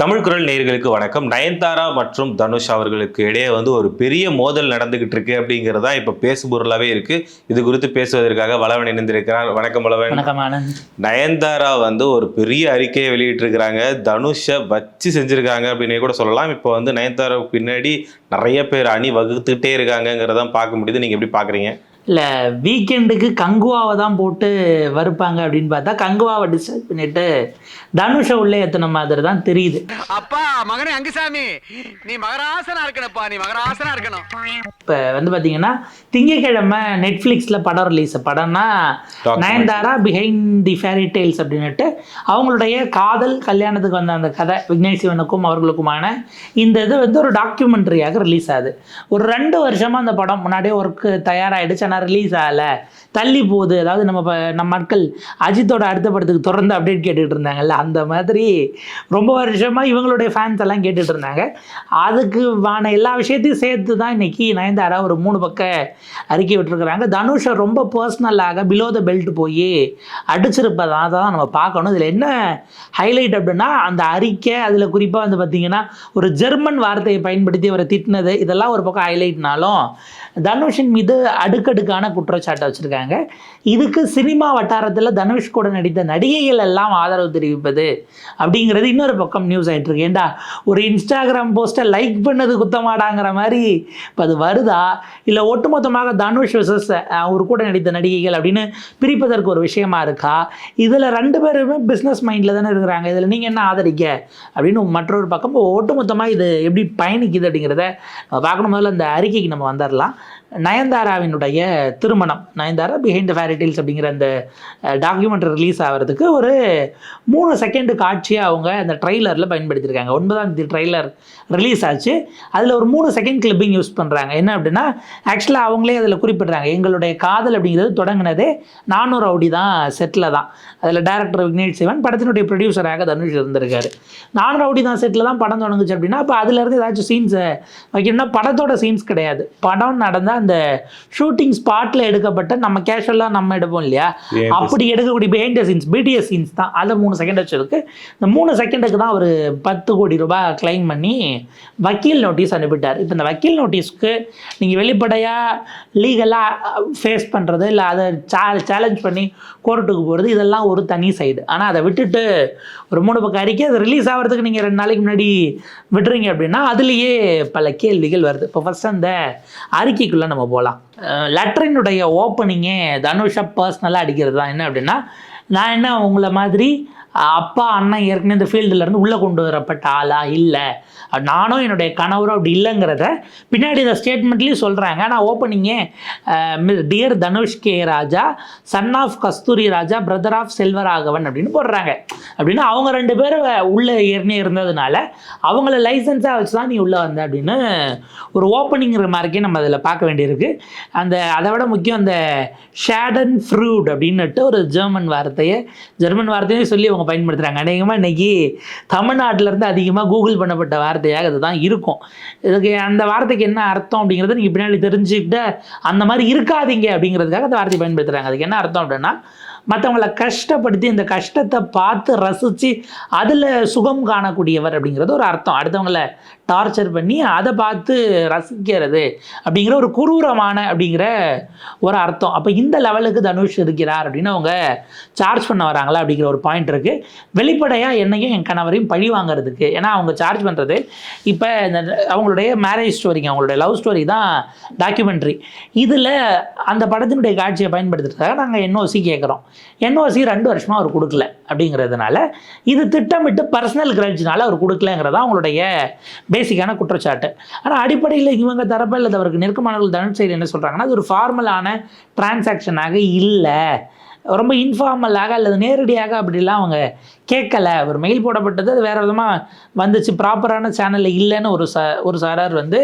தமிழ் குரல் நேயர்களுக்கு வணக்கம். நயன்தாரா மற்றும் தனுஷ் அவர்களுக்கு இடையே வந்து ஒரு பெரிய மோதல் நடந்துகிட்டு இருக்கு அப்படிங்கிறதா இப்ப பேசுபொருளாவே இருக்கு. இது குறித்து பேசுவதற்காக வளவன் இணைந்திருக்கிறார். வணக்கம் வளவன். நயன்தாரா வந்து ஒரு பெரிய அறிக்கையை வெளியிட்டிருக்கிறாங்க. தனுஷை வச்சு செஞ்சிருக்காங்க அப்படின்னே கூட சொல்லலாம். இப்போ வந்து நயன்தாராவுக்கு பின்னாடி நிறைய பேர் அணி வகுத்துக்கிட்டே இருக்காங்கங்கிறதான் பார்க்க முடியுது. நீங்க எப்படி பாக்குறீங்க? இல்லை வீக்கெண்டுக்கு கங்குவாவை தான் போட்டு வறுப்பாங்க அப்படின்னு பார்த்தா கங்குவாவை டிசைட் பண்ணிட்டு தனுஷை உள்ளே ஏற்றின மாதிரி தான் தெரியுது. அப்பா மகனே அங்குசாமி நீ மகராசனா இருக்கணும்ப்பா நீ மகராசனா இருக்கணும். இப்போ வந்து பார்த்தீங்கன்னா திங்கக்கிழமை நெட்ஃப்ளிக்ஸில் படம் ரிலீஸ் படம்னா. Nayanthara behind the fairy tales அப்படின்னுட்டு அவங்களுடைய காதல் கல்யாணத்துக்கு வந்த அந்த கதை விக்னேஷ் சிவனுக்கும் அவர்களுக்குமான இந்த இது வந்து ஒரு டாக்குமெண்ட்ரியாக ரிலீஸ் ஆகுது. ஒரு ரெண்டு வருஷமாக அந்த படம் முன்னாடியே ஒர்க்கு தயாராகிடுச்சு ஆனால் ரிலீஸ் ஆகலை. தள்ளி போகுது. அதாவது நம்ம நம்ம மக்கள் அஜித்தோட அடுத்த படத்துக்கு தொடர்ந்து அப்டேட் கேட்டுகிட்டு இருந்தாங்கல்ல அந்த மாதிரி ரொம்ப வருஷமாக இவங்களுடைய ஃபேன்ஸ் எல்லாம் கேட்டுகிட்டு இருந்தாங்க. அதுக்கு வான எல்லா விஷயத்தையும் சேர்த்து தான் இன்னைக்கு நயன்தாரா ஒரு மூணு பக்க அறிக்கை விட்டுருக்குறாங்க. தனுஷை ரொம்ப பர்சனலாக பிலோ த பெல்ட் போய் அடிச்சிருப்பதாக தான் நம்ம பார்க்கணும். இதில் என்ன ஹைலைட் அப்படின்னா அந்த அறிக்கை அதில் குறிப்பாக வந்து பார்த்திங்கன்னா ஒரு ஜெர்மன் வார்த்தையை பயன்படுத்தி அவரை திட்டினது இதெல்லாம் ஒரு பக்கம் ஹைலைட்னாலும் தனுஷின் மீது அடுக்கடுக்கான குற்றச்சாட்டை வச்சுருக்காங்க. இதுக்கு சினிமா வட்டாரத்தில் தனுஷ் கூட நடித்த நடிகைகள் எல்லாம் ஆதரவு தெரிவிப்பது அப்படிங்கிறது இன்னொரு பக்கம் நியூஸ் ஆயிட்டு இருக்கு. ஏண்டா ஒரு இன்ஸ்டாகிராம் போஸ்ட்டை லைக் பண்ணது குத்தமாடாங்கிற மாதிரி இப்போ அது வருதா? இல்லை ஒட்டுமொத்தமாக தனுஷ் விசஸ் அவர் கூட நடித்த நடிகைகள் அப்படின்னு பிரிப்பதற்கு ஒரு விஷயமா இருக்கா? இதில் ரெண்டு பேருமே பிஸ்னஸ் மைண்டில் தானே இருக்கிறாங்க. இதில் நீங்கள் என்ன ஆதரிக்க? அப்படின்னு மற்றொரு பக்கம் ஒட்டுமொத்தமாக இது எப்படி பயணிக்குது அப்படிங்கிறத பார்க்கணும். முதல்ல அந்த அறிக்கைக்கு நம்ம வந்துடலாம் நயன்தாராவினுடைய திருமணம். நயன்தாரா பிஹைண்ட் த ஃபேரிடைல்ஸ் அப்படிங்கிற அந்த டாக்குமெண்ட்ரி ரிலீஸ் ஆகிறதுக்கு ஒரு மூணு செகண்டு காட்சியை அவங்க அந்த ட்ரெய்லரில் பயன்படுத்தியிருக்காங்க ஒன்பதாம் தேதி ட்ரெய்லர் ரிலீஸ் ஆச்சு. அதில் ஒரு மூணு செகண்ட் கிளிப்பிங் யூஸ் பண்ணுறாங்க என்ன அப்படின்னா ஆக்சுவலாக அவங்களே அதில் குறிப்பிட்றாங்க. எங்களுடைய காதல் அப்படிங்கிறது தொடங்கினதே நானூறு ரவுடி தான் செட்டில் தான். அதில் டேரக்டர் விக்னேஷ் சிவன் படத்தினுடைய ப்ரொடியூசராக தனுஷ் இருந்திருக்காரு. நானூறு அவுடி தான் செட்டில் தான் படம் தொடங்குச்சு அப்படின்னா அப்போ அதுலேருந்து ஏதாச்சும் சீன்ஸை வைக்கணும்னா படத்தோட சீன்ஸ் கிடையாது. படம் நடந்த அந்த ஷூட்டிங் ஸ்பாட்டில் எடுக்கப்பட்ட நம்ம கேஷுவலாக நம்ம எடுப்போம் இல்லையா? அப்படி எடுக்கக்கூடிய பிஹைண்ட் சீன்ஸ் பிடிஎஸ் சீன்ஸ் தான். அதில் மூணு செகண்ட் வச்சதுக்கு இந்த மூணு செகண்டுக்கு தான் அவர் பத்து கோடி ரூபாய் கிளைம் பண்ணி வக்கீல் நோட்டீஸ் அனுப்பிட்டார். இப்போ இந்த வக்கீல் நோட்டீஸ்க்கு நீங்கள் வெளிப்படையாக லீகலாக ஃபேஸ் பண்ணுறது இல்லை அதை சா சேலஞ்ச் பண்ணி கோர்ட்டுக்கு போகிறது இதெல்லாம் ஒரு தனி சைடு ஆனால் அதை விட்டுட்டு ஒரு மூணு பக்கம் அறிக்கை அது ரிலீஸ் ஆகிறதுக்கு நீங்கள் ரெண்டு நாளைக்கு முன்னாடி விடுறீங்க அப்படின்னா அதுலேயே பல கேள்விகள் வருது. இப்போ ஃபஸ்ட் அந்த டாபிக்குள்ளே நம்ம போகலாம் லெட்டரினுடைய ஓப்பனிங்கே தனுஷா பர்சனலாக அடிக்கிறது தான் என்ன அப்படின்னா நான் என்ன உங்களை மாதிரி அப்பா அண்ணன் ஏற்கனவே இந்த ஃபீல்டுலேருந்து உள்ளே கொண்டு வரப்பட்ட ஆளா? இல்லை. நானும் என்னுடைய கணவரும் அப்படி இல்லைங்கிறத பின்னாடி இந்த ஸ்டேட்மெண்ட்லேயும் சொல்கிறாங்க நான் ஓப்பனிங்கே dear Dhanush K Raja son of Kasthuri Raja brother of Selvaraghavan அப்படின்னு போடுறாங்க. அப்படின்னா அவங்க ரெண்டு பேரும் உள்ளே ஏற்கனவே இருந்ததுனால அவங்கள லைசன்ஸாக வச்சு தான் நீ உள்ளே வந்த அப்படின்னு ஒரு ஓப்பனிங்கிற மாதிரிக்கே நம்ம அதில் பார்க்க வேண்டியிருக்கு. அந்த அதை விட முக்கியம் அந்த ஷேடன் ஃப்ரூட் அப்படின்னுட்டு ஒரு ஜெர்மன் வார்த்தையை ஜெர்மன் வார்த்தையே சொல்லி அவங்க பயன்படுத்துகிறாங்க அநேகமாக இன்றைக்கி தமிழ்நாட்டிலேருந்து அதிகமாக கூகுள் பண்ணப்பட்ட வார்த்தையாக அதுதான் இருக்கும். இதுக்கு அந்த வார்த்தைக்கு என்ன அர்த்தம் அப்படிங்கிறத நீங்கள் பின்னாடி தெரிஞ்சுக்கிட்ட அந்த மாதிரி இருக்காதீங்க அப்படிங்கிறதுக்காக அந்த வார்த்தையை பயன்படுத்துகிறாங்க அதுக்கு என்ன அர்த்தம் அப்படின்னா மற்றவங்களை கஷ்டப்படுத்தி இந்த கஷ்டத்தை பார்த்து ரசித்து அதில் சுகம் காணக்கூடியவர் அப்படிங்கிறது ஒரு அர்த்தம். அடுத்தவங்களை டார்ச்சர் பண்ணி அதை பார்த்து ரசிக்கிறது அப்படிங்கிற ஒரு குரூரமான அப்படிங்கிற ஒரு அர்த்தம். அப்போ இந்த லெவலுக்கு தனுஷ் இருக்கிறார் அப்படின்னு அவங்க சார்ஜ் பண்ண வராங்களா அப்படிங்கிற ஒரு பாயிண்ட் இருக்குது வெளிப்படையாக என்னையும் என் கணவரையும் பழி வாங்குறதுக்கு ஏன்னா அவங்க சார்ஜ் பண்ணுறது இப்போ இந்த அவங்களுடைய மேரேஜ் ஸ்டோரிங்க அவங்களுடைய லவ் ஸ்டோரி தான் டாக்குமெண்ட்ரி இதில் அந்த படத்தினுடைய காட்சியை பயன்படுத்துறதுக்காக நாங்கள் என்ஓசி கேட்குறோம் என்ஓசி ரெண்டு வருஷமாக அவர் கொடுக்கல. அப்படிங்கிறதுனால இது திட்டமிட்டு பர்சனல் கிரஞ்சினால் அவர் கொடுக்கலங்கிறதா அவங்களுடைய பேசிக்கான குற்றச்சாட்டு. ஆனால் அடிப்படையில் இவங்க தரப்பில் அது அவருக்கு நெருக்கமானவர்கள் தனுஷ் சைடு என்ன சொல்கிறாங்கன்னா அது ஒரு ஃபார்மலான டிரான்சாக்ஷனாக இல்லை. ரொம்ப இன்ஃபார்மலாக அல்லது நேரடியாக அப்படிலாம் அவங்க கேட்கல. ஒரு மெயில் போடப்பட்டது அது வேறு விதமாக வந்துச்சு. ப்ராப்பரான சேனலில் இல்லைன்னு ஒரு ச ஒரு சாரார் வந்து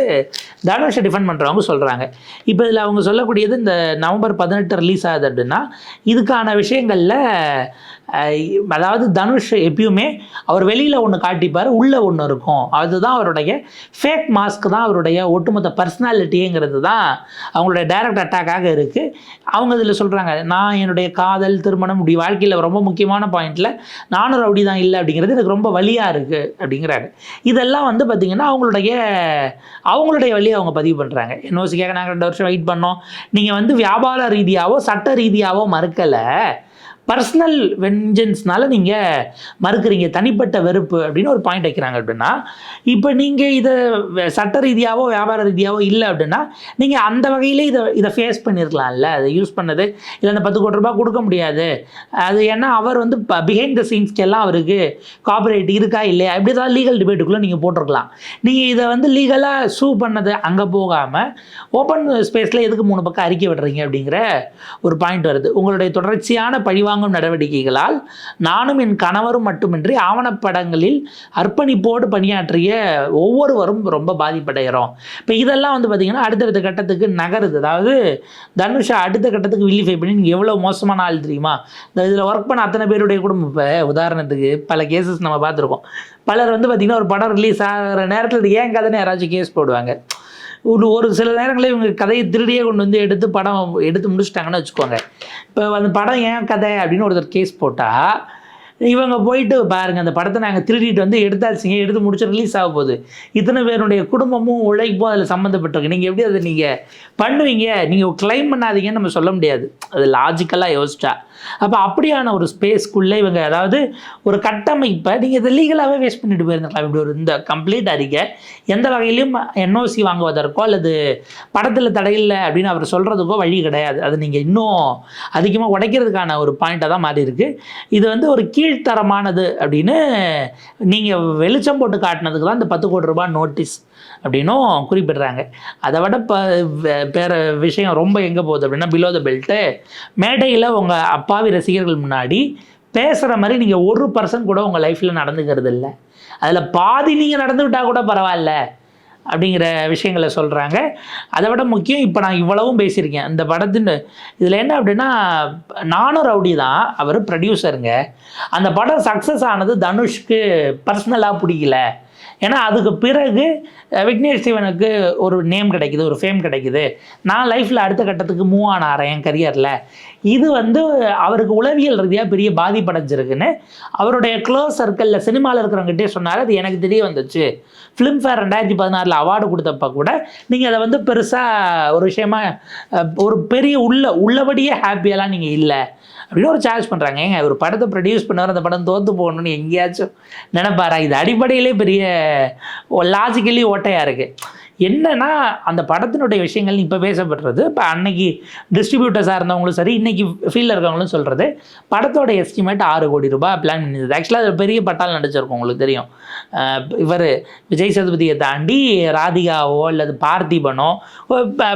தனுஷை டிஃபெண்ட் பண்ணுறவங்க சொல்கிறாங்க இப்போ இதில் அவங்க சொல்லக்கூடியது இந்த நவம்பர் பதினெட்டு ரிலீஸ் ஆகுது அப்படின்னா இதுக்கான விஷயங்களில் அதாவது தனுஷ் எப்பயுமே அவர் வெளியில் ஒன்று காட்டிப்பார் உள்ளே ஒன்று இருக்கும். அதுதான் அவருடைய ஃபேக் மாஸ்க் தான் அவருடைய ஒட்டுமொத்த பர்சனாலிட்டிங்கிறது தான் அவங்களுடைய டைரக்ட் அட்டாக்காக இருக்குது அவங்க இதில் சொல்கிறாங்க நான் என்னுடைய காதல் திருமணம் இப்படி வாழ்க்கையில் ரொம்ப முக்கியமான பாயிண்டில் நானும் ரவுடி தான் இல்லை அப்படிங்கிறது எனக்கு ரொம்ப வழியாக இருக்குது அப்படிங்கிறாங்க இதெல்லாம் வந்து பார்த்திங்கன்னா அவங்களுடைய அவங்களுடைய வழியை அவங்க பதிவு பண்ணுறாங்க என்ஓசிக்காக நாங்கள் ரெண்டு வருஷம் வெயிட் பண்ணோம். நீங்கள் வந்து வியாபார ரீதியாகவோ சட்ட ரீதியாகவோ மறுக்கலை. பர்சனல் வெஞ்சன்ஸ்னால நீங்கள் மறுக்கிறீங்க. தனிப்பட்ட வெறுப்பு அப்படின்னு ஒரு பாயிண்ட் வைக்கிறாங்க அப்படின்னா இப்போ நீங்கள் இதை சட்ட ரீதியாகவோ வியாபார ரீதியாகவோ இல்லை அப்படின்னா நீங்கள் அந்த வகையிலே இதை இதை ஃபேஸ் பண்ணியிருக்கலாம்ல அதை யூஸ் பண்ணது. இல்லை அந்த பத்து கோடி ரூபாய் கொடுக்க முடியாது. அது ஏன்னா அவர் வந்து பிஹைண்ட் த சீன்ஸ்க்கெல்லாம் அவருக்கு காப்பரேட் இருக்கா இல்லையா? இப்படி தான் லீகல் டிபேட்டுக்குள்ளே நீங்கள் போட்டிருக்கலாம். நீங்கள் இதை வந்து லீகலாக சூ பண்ணது அங்கே போகாமல் ஓப்பன் ஸ்பேஸில் எதுக்கு மூணு பக்கம் அறிக்கை விடுறீங்க அப்படிங்கிற ஒரு பாயிண்ட் வருது. உங்களுடைய தொடர்ச்சியான பழிவாங்க பழிவாங்கும் நடவடிக்கைகளால் நானும் என் கணவரும் மட்டுமின்றி ஆவணப்படங்களில் அர்ப்பணிப்போடு பணியாற்றிய ஒவ்வொருவரும் ரொம்ப பாதிப்படைகிறோம். இப்போ இதெல்லாம் வந்து பார்த்திங்கன்னா அடுத்தடுத்த கட்டத்துக்கு நகருது. அதாவது தனுஷா அடுத்த கட்டத்துக்கு வில்லிஃபை பண்ணி நீங்கள் எவ்வளோ மோசமான ஆள் தெரியுமா? இந்த இதில் ஒர்க் பண்ண அத்தனை பேருடைய குடும்பம். இப்போ உதாரணத்துக்கு பல கேசஸ் நம்ம பார்த்துருக்கோம். பலர் வந்து பார்த்திங்கன்னா ஒரு படம் ரிலீஸ் ஆகிற நேரத்தில் ஏன் கதைன்னு யாராச்சும் கேஸ் போடுவாங்க. ஒரு ஒரு சில நேரங்களில் இவங்க கதையை திருடியே கொண்டு வந்து எடுத்து படம் எடுத்து முடிச்சிட்டாங்கன்னு வச்சுக்கோங்க. இப்போ அந்த படம் ஏன் கதை அப்படின்னு ஒருத்தர் கேஸ் போட்டால் இவங்க போயிட்டு பாருங்க அந்த படத்தை நாங்கள் திருடிட்டு வந்து எடுத்தாச்சுங்க எடுத்து முடிச்சு ரிலீஸ் ஆக போகுது. இத்தனை பேருடைய குடும்பமும் உழைப்பும் அதில் சம்மந்தப்பட்டிருக்கு நீங்கள் எப்படி அதை நீங்கள் பண்ணுவீங்க? நீங்கள் கிளைம் பண்ணாதீங்கன்னு நம்ம சொல்ல முடியாது. அது லாஜிக்கலாக யோசிச்சா. அப்போ அப்படியான ஒரு ஸ்பேஸ்க்குள்ளே இவங்க அதாவது ஒரு கட்டமைப்பை நீங்கள் இதை லீகலாகவே வேஸ்ட் பண்ணிட்டு போயிருந்துக்கலாம் இப்படி ஒரு இந்த கம்ப்ளீட் அறிக்கை எந்த வகையிலும் என்ஓசி வாங்குவதற்கோ அல்லது படத்தில் தடையில்லை அப்படின்னு அவர் சொல்கிறதுக்கோ வழி கிடையாது. அது நீங்கள் இன்னும் அதிகமாக உடைக்கிறதுக்கான ஒரு பாயிண்ட்டாக தான் மாறி இருக்கு. இது வந்து ஒரு கீழ்த்தரமானது அப்படின்னு நீங்கள் வெளிச்சம் போட்டு காட்டினதுக்கு தான் இந்த பத்து கோடி ரூபாய் நோட்டீஸ் அப்படின்னும் குறிப்பிடுறாங்க. அதை விட இப்போ வேறு விஷயம் ரொம்ப எங்கே போகுது அப்படின்னா பிலோ த பெல்ட்டு மேடையில் உங்கள் அப்பாவி ரசிகர்கள் முன்னாடி பேசுகிற மாதிரி நீங்கள் ஒரு பர்சன் கூட உங்கள் லைஃப்பில் நடந்துக்கிறது இல்லை. அதில் பாதி நீங்கள் நடந்துக்கிட்டால் கூட பரவாயில்ல அப்படிங்கிற விஷயங்களை சொல்கிறாங்க அதை விட முக்கியம் இப்போ நான் இவ்வளவும் பேசியிருக்கேன். இந்த படத்துன்னு இதில் என்ன அப்படின்னா நானும் ரவுடி தான் அவர் ப்ரொடியூசருங்க அந்த படம் சக்ஸஸ் ஆனது தனுஷ்க்கு பர்சனலாக பிடிக்கல. ஏன்னா அதுக்கு பிறகு விக்னேஷ் சிவனுக்கு ஒரு நேம் கிடைக்குது ஒரு ஃபேம் கிடைக்குது. நான் லைஃப்பில் அடுத்த கட்டத்துக்கு மூவ் ஆனாரேன் என் கரியரில் இது வந்து அவருக்கு உளவியல் ரீதியாக பெரிய பாதிப்படைஞ்சிருக்குன்னு அவருடைய க்ளோஸ் சர்க்கிளில் சினிமாவில் இருக்கிறவங்ககிட்டே சொன்னார் அது எனக்கு தெரிய வந்துச்சு. ஃபிலிம்ஃபேர் ரெண்டாயிரத்தி பதினாறில் அவார்டு கொடுத்தப்ப கூட நீங்கள் அதை வந்து பெருசாக ஒரு விஷயமா ஒரு பெரிய உள்ள உள்ளபடியே ஹாப்பியெல்லாம் நீங்கள் இல்லை. அப்படின்னு ஒரு சார்ஜ் பண்ணுறாங்க ஏங்க ஒரு படத்தை ப்ரொடியூஸ் பண்ணவர் அந்த படம் தோற்று போகணும்னு எங்கேயாச்சும் நினைப்பாரா? இது அடிப்படையிலே பெரிய லாஜிக்கலி ஓட்டையாக இருக்குது என்னன்னா அந்த படத்தினுடைய விஷயங்கள் இப்போ பேசப்படுறது இப்போ அன்னைக்கு டிஸ்ட்ரிபியூட்டர்ஸாக இருந்தவங்களும் சரி இன்னைக்கு ஃபீல்டில் இருக்கவங்களும் சொல்கிறது படத்தோட எஸ்டிமேட் ஆறு கோடி ரூபாய் பிளான் பண்ணியிருந்தது. ஆக்சுவலாக அது பெரிய பட்டால் நடிச்சிருக்கும் உங்களுக்கு தெரியும். இவர் விஜய் சதுபதியை தாண்டி ராதிகாவோ அல்லது பார்த்திபனோ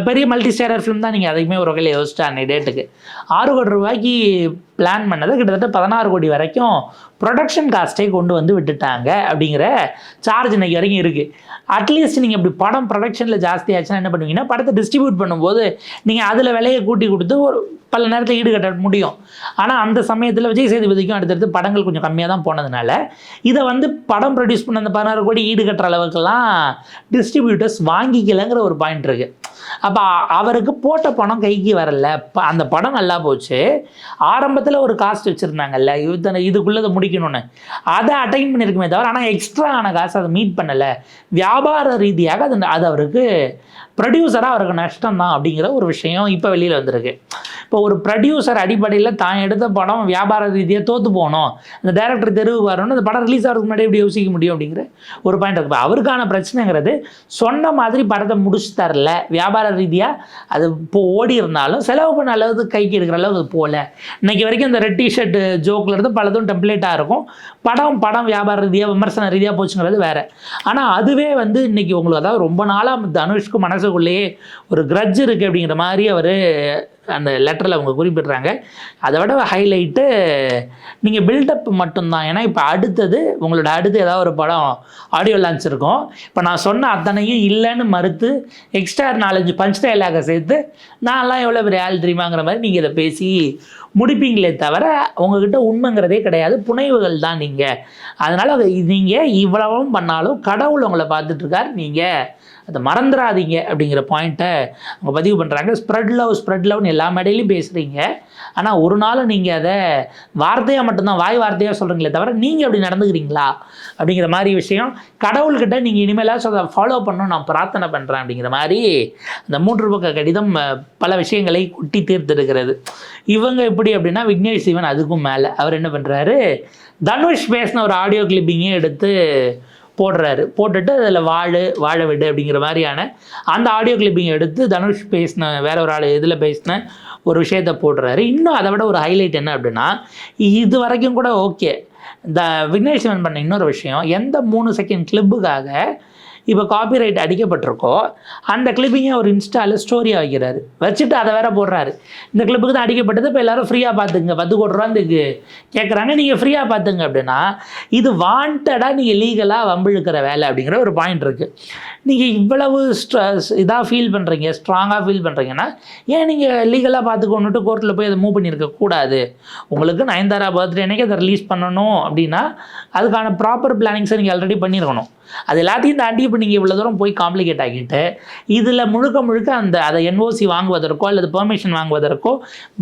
பெரிய மல்டி ஸ்டாரர் ஃபிலிம் தான் நீங்கள் அதையுமே ஒரு வகையில் யோசிச்சா அன்னை டேட்டுக்கு ஆறு கோடி ரூபாய்க்கு பிளான் பண்ணது கிட்டத்தட்ட பதினாறு கோடி வரைக்கும் ப்ரொடக்ஷன் காஸ்ட்டே கொண்டு வந்து விட்டுட்டாங்க அப்படிங்கிற சார்ஜ் இன்னைக்கு வரைக்கும் இருக்குது அட்லீஸ்ட் நீங்கள் இப்படி படம் ப்ரொடக்ஷனில் ஜாஸ்தி ஆச்சுன்னா என்ன பண்ணுவீங்கன்னா படத்தை டிஸ்ட்ரிபியூட் பண்ணும்போது நீங்கள் அதில் விலையை கூட்டி கொடுத்து ஒரு பல நேரத்தில் ஈடுகட்ட முடியும். ஆனால் அந்த சமயத்தில் விஜய் சேதுபதிக்கும் அடுத்தடுத்து படங்கள் கொஞ்சம் கம்மியாக தான் போனதுனால இதை வந்து படம் ப்ரொடியூஸ் பண்ண அந்த பதினாறு கோடி ஈடுகட்டுற அளவுக்குலாம் டிஸ்ட்ரிபியூட்டர்ஸ் வாங்கிக்கலைங்கிற ஒரு பாயிண்ட் இருக்குது அப்போ அவருக்கு போட்ட பணம் கைக்கு வரல. ப- அந்த படம் நல்லா போச்சு. ஆரம்பத்தில் ஒரு காஸ்ட் வச்சுருந்தாங்கல்ல இத்தனை இதுக்குள்ளே முடிக்கணும்னு. அதை அட்டைன் பண்ணியிருக்குமே தவிர ஆனால் எக்ஸ்ட்ரா ஆன காசு அதை மீட் பண்ணலை. வியாபார ரீதியாக அது அது அவருக்கு ப்ரொடியூசராக அவருக்கு நஷ்டம் தான் அப்படிங்கிற ஒரு விஷயம் இப்போ வெளியில் வந்திருக்கு. இப்போ ஒரு ப்ரொடியூசர் அடிப்படையில் தான் எடுத்த படம் வியாபார ரீதியாக தோற்று போகணும். அந்த டேரக்டர் தெருவுக்கு வரணும் அந்த படம் ரிலீஸ் ஆகிறதுக்கு முன்னாடி எப்படி யோசிக்க முடியும் அப்படிங்கிற ஒரு பாயிண்ட் இருக்கும் அவருக்கான பிரச்சனைங்கிறது சொன்ன மாதிரி படத்தை முடிச்சு தரல. வியாபார ரீதியாக அது இப்போ ஓடி இருந்தாலும் செலவு பண்ண அளவுக்கு கைக்கு எடுக்கிற அளவுக்கு அது போகல. இன்னைக்கு வரைக்கும் இந்த ரெட் டிஷர்ட் ஜோக்கில் இருந்து பலதும் டெம்ப்ளேட்டாக இருக்கும். படம் படம் வியாபார ரீதியாக விமர்சன ரீதியாக போச்சுங்கிறது வேறு. ஆனால் அதுவே வந்து இன்றைக்கி உங்களுக்கு அதாவது ரொம்ப நாளாக தனுஷ்க்கு மனசுக்குள்ளேயே ஒரு கிரட்ஜ் இருக்குது அப்படிங்கிற மாதிரி அவர் அந்த லெட்டரில் அவங்க குறிப்பிடுறாங்க. அதை விட ஹைலைட்டு நீங்கள் பில்டப் மட்டும்தான். ஏன்னா இப்போ அடுத்தது உங்களோட அடுத்து ஏதாவது ஒரு படம் ஆடியோ லான்ச் இருக்கும். இப்போ நான் சொன்ன அத்தனையும் இல்லைன்னு மறுத்து எக்ஸ்ட்ரா நாலஞ்சு பஞ்ச் டயலாக சேர்த்து நான்லாம் எவ்வளோ பெரிய ஆள் தெரியுமாங்கிற மாதிரி நீங்கள் இதை பேசி முடிப்பீங்களே தவிர உங்ககிட்ட உண்மைங்கிறதே கிடையாது. புனைவுகள் தான் நீங்கள் அதனால் நீங்கள் இவ்வளவும் பண்ணாலும் கடவுள் உங்களை பார்த்துட்ருக்கார் நீங்கள் அதை மறந்துடாதீங்க அப்படிங்கிற பாயிண்ட்டை அவங்க பதிவு பண்ணுறாங்க ஸ்ப்ரெட் லவ் ஸ்ப்ரெட் லவ்னு எல்லா மேடையிலையும் பேசுகிறீங்க ஆனால் ஒரு நாள் நீங்கள் அதை வார்த்தையாக மட்டும்தான் வாய் வார்த்தையாக சொல்கிறீங்களே தவிர நீங்கள் அப்படி நடந்துக்கிறீங்களா? அப்படிங்கிற மாதிரி விஷயம். கடவுள்கிட்ட நீங்கள் இனிமேலாச்சும் அதை ஃபாலோ பண்ணணும் நான் பிரார்த்தனை பண்ணுறேன் அப்படிங்கிற மாதிரி அந்த மூன்று பக்க கடிதம் பல விஷயங்களை கொட்டி தீர்த்தெடுக்கிறது இவங்க எப்படி அப்படின்னா விக்னேஷ் சிவன் அதுக்கும் மேலே. அவர் என்ன பண்ணுறாரு தனுஷ் பேசின ஒரு ஆடியோ கிளிப்பிங்கே எடுத்து போடுறாரு. போட்டுட்டு அதில் வாழு வாழ விடு அப்படிங்கிற மாதிரியான அந்த ஆடியோ கிளிப்பிங் எடுத்து தனுஷ் பேசின வேற ஒரு ஆள் இதில் பேசின ஒரு விஷயத்த போடுறாரு. இன்னும் அதை விட ஒரு ஹைலைட் என்ன அப்படின்னா இது வரைக்கும் கூட ஓகே இந்த விக்னேஷ் சிவன் பண்ண இன்னொரு விஷயம் எந்த மூணு செகண்ட் கிளிப்புக்காக இப்போ காப்பிரைட் அடிக்கப்பட்டிருக்கோ அந்த கிளிப்பிங்கை அவர் இன்ஸ்டாவில் ஸ்டோரியாக வைக்கிறாரு வச்சுட்டு அதை வேற போடுறாரு. இந்த கிளிப்புக்கு தான் அடிக்கப்பட்டது. இப்போ எல்லாரும் ஃப்ரீயாக பார்த்துங்க பத்து கோடி ரூபா இதுக்கு கேட்குறாங்க நீங்கள் ஃப்ரீயாக பார்த்துங்க அப்படின்னா இது வாண்டடாக நீங்கள் லீகலாக வம்பிழுக்கிற வேலை அப்படிங்கிற ஒரு பாயிண்ட் இருக்குது நீங்கள் இவ்வளவு ஸ்ட்ரெஸ் இதாக ஃபீல் பண்ணுறீங்க ஸ்ட்ராங்காக ஃபீல் பண்ணுறீங்கன்னா ஏன் நீங்கள் லீகலாக பார்த்துக்கொண்டுட்டு கோர்ட்டில் போய் அதை மூவ் பண்ணியிருக்க கூடாது? உங்களுக்கு நயன்தாரா பர்த்டே அன்னைக்கு அதை ரிலீஸ் பண்ணணும் அப்படின்னா அதுக்கான ப்ராப்பர் பிளானிங்ஸை நீங்கள் ஆல்ரெடி பண்ணியிருக்கணும். அது எல்லாத்தையும் தாண்டி இப்போ நீங்கள் இவ்வளோ தூரம் போய் காம்ப்ளிகேட் ஆகிட்டு இதில் முழுக்க முழுக்க அந்த அதை என்ஓசி வாங்குவதற்கோ அல்லது பெர்மிஷன் வாங்குவதற்கோ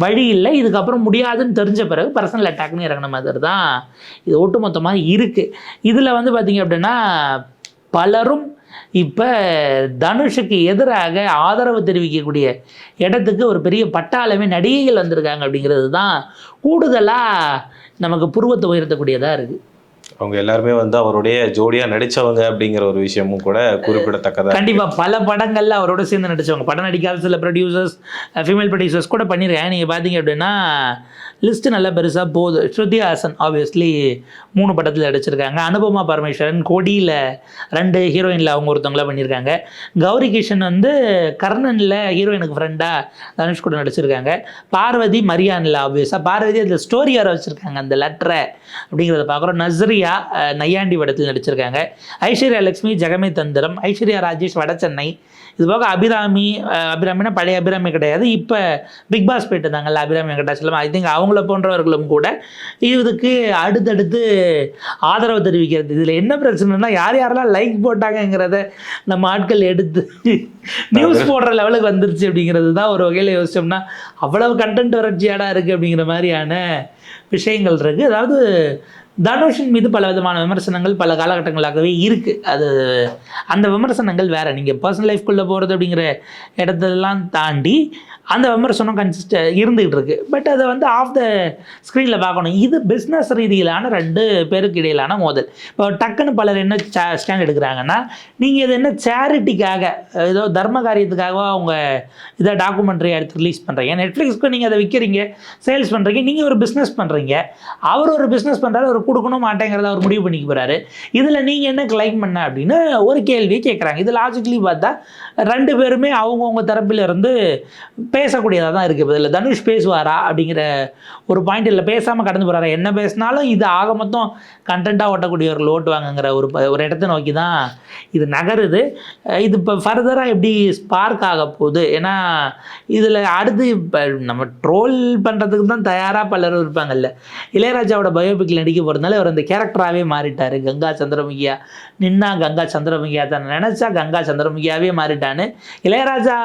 வழி இல்லை. இதுக்கப்புறம் முடியாதுன்னு தெரிஞ்ச பிறகு பர்சனல் அட்டாக்னு இறங்கின மாதிரி தான் இது ஒட்டுமொத்தமாக இருக்குது இதில் வந்து பார்த்தீங்க அப்படின்னா பலரும் இப்போ தனுஷுக்கு எதிராக ஆதரவு தெரிவிக்கக்கூடிய இடத்துக்கு ஒரு பெரிய பட்டாளமே நடிகைகள் வந்திருக்காங்க அப்படிங்கிறது தான் கூடுதலாக நமக்கு புருவத்தை உயர்த்தக்கூடியதாக இருக்குது அவங்க எல்லாருமே வந்து அவருடைய ஜோடியா நடிச்சவங்க அப்படிங்கிற ஒரு விஷயமும் கூட குறிப்பிடத்தக்கதா கண்டிப்பா பல படங்கள்ல அவரோட சேர்ந்து நடிச்சவங்க. படம் நடிக்காத சில ப்ரொடியூசர்ஸ் ஃபீமேல் ப்ரொடியூசர்ஸ் கூட பண்ணியிருக்காங்க நீங்கள் பார்த்தீங்க அப்படின்னா லிஸ்ட் நல்லா பெருசாக போகுது. ஸ்ருதி ஹாசன் ஆப்வியஸ்லி மூணு படத்தில் நடிச்சிருக்காங்க. அனுபமா பரமேஸ்வரன் கொடியில் ரெண்டு ஹீரோயினில் அவங்க ஒருத்தவங்களாம் பண்ணியிருக்காங்க கௌரி கிஷன் வந்து கர்ணனில் ஹீரோயினுக்கு ஃப்ரெண்டாக தனுஷ் கூட நடிச்சிருக்காங்க. பார்வதி மரியானில் ஆப்வியஸாக பார்வதி அதில் ஸ்டோரி வச்சுருக்காங்க அந்த லெட்டரை அப்படிங்கிறத பார்க்குறோம். நஸ்ரியா அஹ், நையாண்டி படத்தில் நடிச்சிருக்காங்க. ஐஸ்வர்யா லட்சுமி ஜெகமே தந்திரம் ஐஸ்வர்யா ராஜேஷ் வட சென்னை. இது போக அபிராமி அபிராமினா பழைய அபிராமி கிடையாது. இப்போ பிக் பாஸ் போயிட்டு இருந்தாங்கல்ல அபிராமி வெங்கடாச்சலம் ஐ திங்க் அவங்கள போன்றவர்களும் கூட இதுக்கு அடுத்தடுத்து ஆதரவு தெரிவிக்கிறது. இதில் என்ன பிரச்சனைனா யார் யாரெல்லாம் லைக் போட்டாங்கங்கிறத நம்ம ஆட்கள் எடுத்து நியூஸ் போடுற லெவலுக்கு வந்துருச்சு அப்படிங்கிறது தான் ஒரு வகையில் யோசிச்சோம்னா அவ்வளவு கண்டென்ட் வறட்சியாடா இருக்குது அப்படிங்கிற மாதிரியான விஷயங்கள் இருக்குது அதாவது தனுஷின் மீது பல விதமான விமர்சனங்கள் பல காலகட்டங்களாகவே இருக்குது அது அந்த விமர்சனங்கள் வேறு. நீங்கள் பர்சனல் லைஃப்குள்ளே போகிறது அப்படிங்கிற இடத்தெல்லாம் தாண்டி அந்த விமர்சனம் கன்சிஸ்ட இருந்துகிட்டு இருக்கு. பட் அதை வந்து ஆஃப் த ஸ்க்ரீனில் பார்க்கணும். இது பிஸ்னஸ் ரீதியிலான ரெண்டு பேருக்கு இடையிலான மோதல். இப்போ டக்குன்னு பலர் என்ன ஸ்டாண்ட் எடுக்கிறாங்கன்னா நீங்கள் இது என்ன சேரிட்டிக்காக ஏதோ தர்ம காரியத்துக்காக அவங்க இதை டாக்குமெண்ட்ரி எடுத்து ரிலீஸ் பண்ணுறீங்க நெட்ஃப்ளிக்ஸ்க்கு நீங்கள் அதை விற்கிறீங்க சேல்ஸ் பண்ணுறீங்க நீங்கள் ஒரு பிஸ்னஸ் பண்ணுறீங்க அவர் ஒரு பிஸ்னஸ் பண்ணுறாரு அவர் கொடுக்கணும் மாட்டேங்கிறத அவர் முடிவு பண்ணிக்க போகிறாரு இதில் நீங்கள் என்ன கிளைம் பண்ண அப்படின்னு ஒரு கேள்வியை கேட்குறாங்க இது லாஜிக்கலி பார்த்தா ரெண்டு பேருமே அவங்கவுங்க தரப்பில் இருந்து பேசக்கூடியதாக தான் இருக்குது இதில் தனுஷ் பேசுவாரா அப்படிங்கிற ஒரு பாயிண்ட் இல்லை பேசாமல் கடந்து போகிறாரா என்ன பேசினாலும் இது ஆக மொத்தம் கண்டென்ட்டாக ஓட்டக்கூடியவர்கள் ஓட்டுவாங்கங்கிற ஒரு ப- ஒரு இடத்த நோக்கி தான் இது நகருது. இது இப்போ ஃபர்தராக எப்படி ஸ்பார்க் ஆக போகுது? ஏன்னா இதில் அடுத்து இப்போ நம்ம ட்ரோல் பண்ணுறதுக்கு தான் தயாராக பலரும் இருப்பாங்கல்ல. இளையராஜாவோட பயோபிக்கில் நடிக்க போகிறதுனால அவர் அந்த கேரக்டராகவே மாறிட்டார். கங்கா சந்திரமுகியா நின்னா கங்கா சந்திரமுகியா தான் நினச்சா கங்கா சந்திரமுகியாவே மாறிட்டான்னு இளையராஜா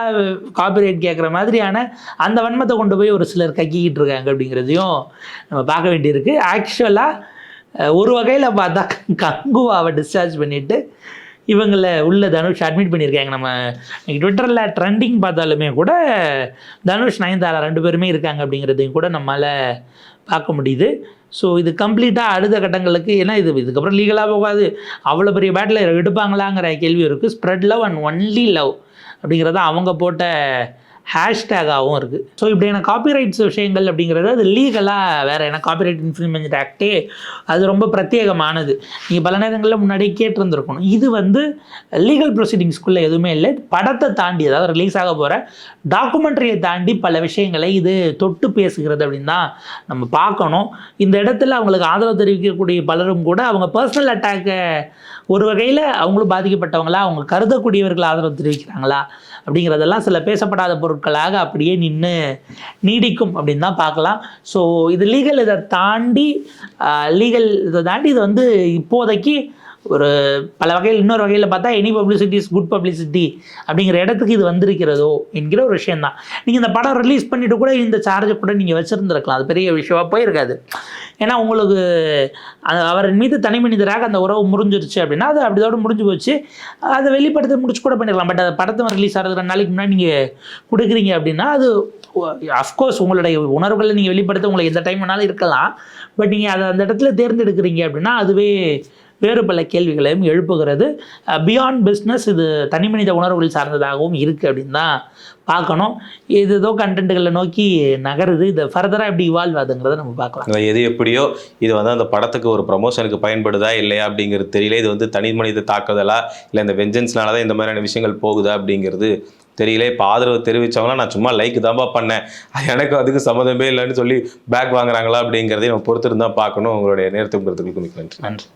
காப்பிரைட் கேட்குற மாதிரி மாதிரியான அந்த வன்மத்தை கொண்டு போய் ஒரு சிலர் கக்கிக்கிட்டு இருக்காங்க அப்படிங்கிறதையும் நம்ம பார்க்க வேண்டியிருக்கு. ஆக்சுவலாக ஒரு வகையில் பார்த்தா கங்குவாவை டிஸ்சார்ஜ் பண்ணிவிட்டு இவங்களை உள்ள தனுஷ் அட்மிட் பண்ணியிருக்காங்க. நம்ம ட்விட்டரில் ட்ரெண்டிங் பார்த்தாலுமே கூட தனுஷ் நயன்தாரா ரெண்டு பேருமே இருக்காங்க அப்படிங்கிறதையும் கூட நம்மளால் பார்க்க முடியுது. ஸோ இது கம்ப்ளீட்டாக அடுத்த கட்டங்களுக்கு ஏன்னா இது இதுக்கப்புறம் லீகலாக போகாது. அவ்வளோ பெரிய பேட்டில் எடுப்பாங்களாங்கிற கேள்வி இருக்குது spread love and only love அப்படிங்கிறத அவங்க போட்ட ஹேஷ்டேகாகவும் இருக்குது ஸோ இப்படியான காப்பிரைட்ஸ் விஷயங்கள் அப்படிங்கிறது அது லீகலாக வேறு ஏன்னா காப்பிரைட் இன்ஃப்ளிமெண்ட் ஆக்டே அது ரொம்ப பிரத்யேகமானது. நீங்கள் பல நேரங்களில் முன்னாடியே கேட்டிருந்துருக்கணும். இது வந்து லீகல் ப்ரொசீடிங்ஸ்குள்ளே எதுவுமே இல்லை. படத்தை தாண்டி அதாவது ரிலீஸ் ஆக போகிற டாக்குமெண்ட்ரியை தாண்டி பல விஷயங்களை இது தொட்டு பேசுகிறது அப்படின்னு தான் நம்ம பார்க்கணும். இந்த இடத்துல அவங்களுக்கு ஆதரவு தெரிவிக்கக்கூடிய பலரும் கூட அவங்க பர்சனல் அட்டாக்கை ஒரு வகையில் அவங்களும் பாதிக்கப்பட்டவங்களா? அவங்க கருதக்கூடியவர்கள் ஆதரவு தெரிவிக்கிறாங்களா? அப்படிங்கிறதெல்லாம் சில பேசப்படாத பொருட்களாக அப்படியே நின்று நீடிக்கும் அப்படின்னு தான் பார்க்கலாம். ஸோ இது லீகல் இதை தாண்டி லீகல் இதை தாண்டி இது வந்து இப்போதைக்கு ஒரு பல வகையில் இன்னொரு வகையில் பார்த்தா any publicity is good publicity அப்படிங்கிற இடத்துக்கு இது வந்திருக்கிறதோ என்கிற ஒரு விஷயம் தான் நீங்கள் இந்த படம் ரிலீஸ் பண்ணிட்டு கூட இந்த சார்ஜை கூட நீங்கள் வச்சுருந்துருக்கலாம். அது பெரிய விஷயமா போயிருக்காது. ஏன்னா உங்களுக்கு அது அவரின் மீது தனி மனிதராக அந்த உறவு முறிஞ்சிருச்சு அப்படின்னா அது அப்படிதோட முடிஞ்சு போச்சு. அதை வெளிப்படுத்த முடிச்சு கூட பண்ணிடலாம் பட் அது படத்தை ரிலீஸ் ஆகிறது ரெண்டு நாளைக்கு முன்னாடி நீங்கள் கொடுக்குறீங்க அப்படின்னா அது அஃப்கோர்ஸ் உங்களுடைய உணர்வுகளை நீங்கள் வெளிப்படுத்த உங்களுக்கு எந்த டைம் வேணாலும் இருக்கலாம். பட் நீங்கள் அதை அந்த இடத்துல தேர்ந்தெடுக்கிறீங்க அப்படின்னா அதுவே வேறு பல கேள்விகளையும் எழுப்புகிறது. பியாண்ட் பிஸ்னஸ் இது தனிமனித உணர்வுகள் சார்ந்ததாகவும் இருக்குது அப்படின்னு தான் பார்க்கணும். இது ஏதோ கண்டென்ட்டுகளை நோக்கி நகருது. இது ஃபர்தராக எப்படி இவால்வ் ஆகுதுங்கிறத நம்ம பார்க்கலாம். எது எப்படியோ இது வந்து அந்த படத்துக்கு ஒரு ப்ரமோஷனுக்கு பயன்படுதா இல்லையா அப்படிங்கிறது தெரியல. இது வந்து தனி மனித தாக்குதலா? இல்லை இந்த வெஞ்சன்ஸ்னால தான் இந்த மாதிரியான விஷயங்கள் போகுதா அப்படிங்கிறது தெரியல. இப்போ ஆதரவு தெரிவித்தவங்களாம் நான் சும்மா லைக் தான்ப்பா பண்ணேன். எனக்கு அதுக்கு சம்மந்தமே இல்லைன்னு சொல்லி பேக் வாங்குறாங்களா அப்படிங்கிறதையும் நம்ம பொறுத்திருந்தா பார்க்கணும். உங்களுடைய நேரத்துக்கு நன்றி. நன்றி.